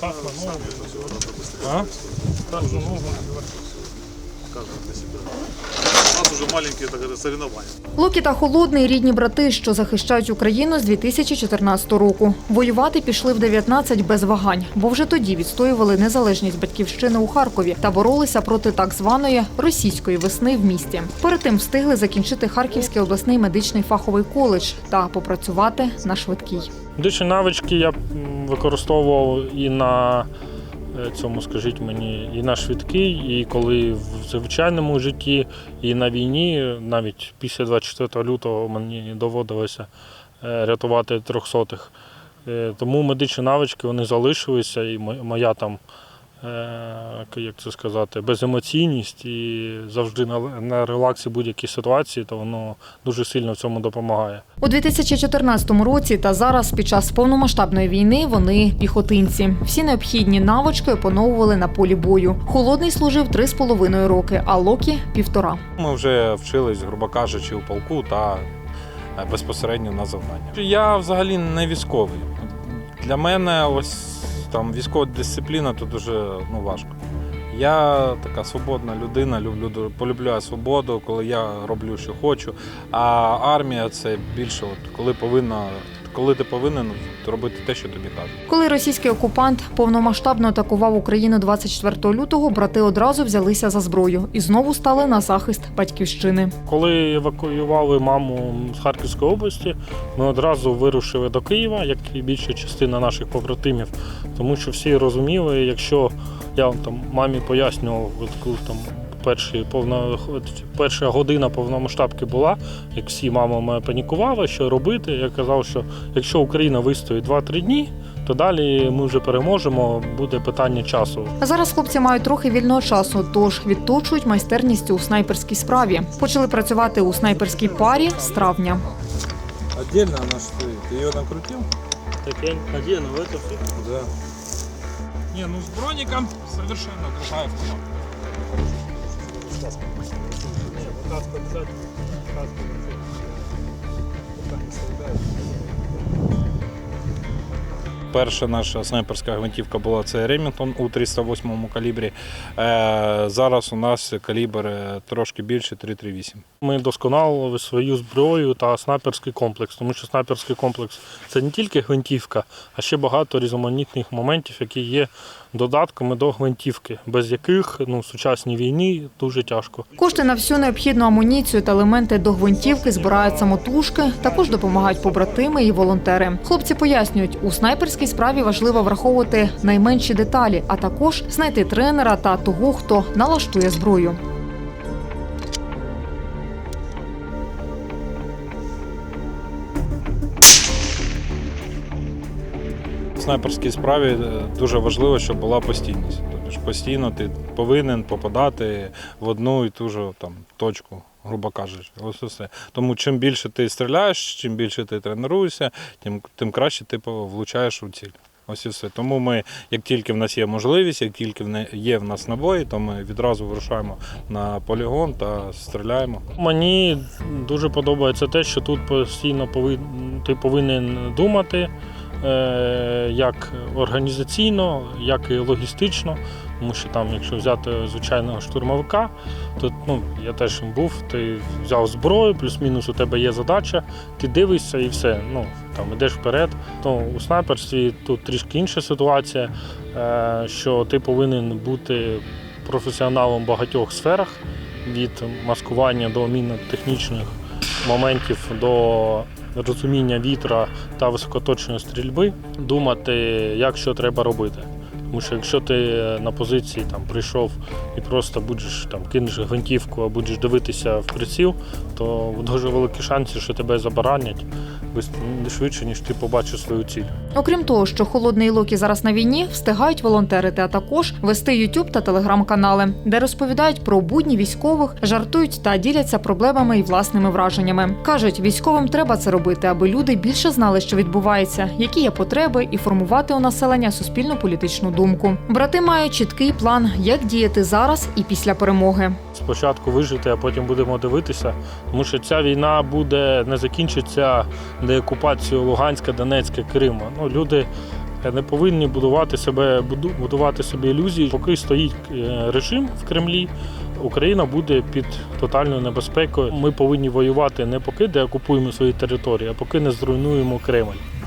Так на. А? Так на ногу. У нас уже маленькие так говорят, соревнования. Локі та Холодний – рідні брати, що захищають Україну з 2014 року. Воювати пішли в 19 без вагань, бо вже тоді відстоювали незалежність батьківщини у Харкові та боролися проти так званої російської весни в місті. Перед тим встигли закінчити Харківський обласний медичний фаховий коледж та попрацювати на швидкій. Медичні навички я використовував і на е, цьому, скажіть мені, і на швидкий, і коли в звичайному житті, і на війні, навіть після 24 лютого мені доводилося е, рятувати трьохсотих. Е, Тому медичні навички вони залишилися, і моя там, як це сказати, беземоційність і завжди на, на релаксі будь-які ситуації, то воно дуже сильно в цьому допомагає. У 2014 році та зараз під час повномасштабної війни вони піхотинці. Всі необхідні навички опановували на полі бою. Холодний служив три з половиною роки, а Локі півтора. Ми вже вчились, грубо кажучи, у полку та е, безпосередньо на завдання. Я взагалі не військовий. Для мене ось там військова дисципліна то дуже ну, важко. Я така свободна людина, люблю полюбляю свободу, коли я роблю, що хочу. А армія це більше, от, коли повинна, коли ти повинен робити те, що тобі кажуть. Коли російський окупант повномасштабно атакував Україну 24 лютого, брати одразу взялися за зброю і знову стали на захист батьківщини. Коли евакуювали маму з Харківської області, ми одразу вирушили до Києва, як і більша частина наших побратимів, тому що всі розуміли, якщо я там мамі пояснював, коли там перші повно, перша година повномасштабки була, як всі мама моя панікувала, що робити. Я казав, що якщо Україна вистоїть 2-3 дні, то далі ми вже переможемо, буде питання часу. А зараз хлопці мають трохи вільного часу, тож відточують майстерність у снайперській справі. Почали працювати у снайперській парі з травня. Отдельно она стоит. Ты ее накрутил? Так я надіну в це все. Да. Не, ну з броніком совершенно другая. Перша наша снайперська гвинтівка була це Ремінгтон у 308 калібрі. Е, зараз у нас калібр е, трошки більше 338. Ми досконалили свою зброю та снайперський комплекс, тому що снайперський комплекс це не тільки гвинтівка, а ще багато різноманітних моментів, які є додатками до гвинтівки, без яких ну, в сучасній війні дуже тяжко. Кошти на всю необхідну амуніцію та елементи до гвинтівки збирають самотужки. Також допомагають побратими і волонтери. Хлопці пояснюють, у снайперській справі важливо враховувати найменші деталі, а також знайти тренера та того, хто налаштує зброю. Снайперській справі е, дуже важливо, щоб була постійність. Тобто постійно ти повинен попадати в одну і ту ж там точку, грубо кажучи. Ось і все. Тому чим більше ти стріляєш, чим більше ти тренуєшся, тим, тим краще ти влучаєш у ціль. Ось і все. Тому ми, як тільки в нас є можливість, як тільки є в нас набої, то ми відразу вирушаємо на полігон та стріляємо. Мені дуже подобається те, що тут постійно ти повинен думати як організаційно, як і логістично. Тому що там, якщо взяти звичайного штурмовика, то ну, я теж був, ти взяв зброю, плюс-мінус у тебе є задача, ти дивишся і все. Ну, там ідеш вперед. То у снайперстві тут трішки інша ситуація, е, що ти повинен бути професіоналом в багатьох сферах від маскування до мінно-технічних моментів до розуміння вітра та високоточної стрільби, думати, як що треба робити. Тому що якщо ти на позиції там прийшов і просто будеш там кинеш гвинтівку, а будеш дивитися в приціл, то дуже великі шанси, що тебе забаранять швидше, ніж ти побачиш свою ціль. Окрім того, що холодний Локі зараз на війні, встигають волонтерити, а також вести YouTube та телеграм-канали, де розповідають про будні військових, жартують та діляться проблемами і власними враженнями. кажуть, військовим треба це робити, аби люди більше знали, що відбувається, які є потреби, і формувати у населення суспільну політичну думку. Брати мають чіткий план, як діяти зараз і після перемоги. Спочатку вижити, а потім будемо дивитися. Тому що ця війна буде не закінчиться деокупацією Луганська, Донецька, Криму. Ну, люди Не повинні будувати себе, будувати собі ілюзії. Поки стоїть е, режим в Кремлі, Україна буде під тотальною небезпекою. Ми повинні воювати не поки де окупуємо свої території, а поки не зруйнуємо Кремль.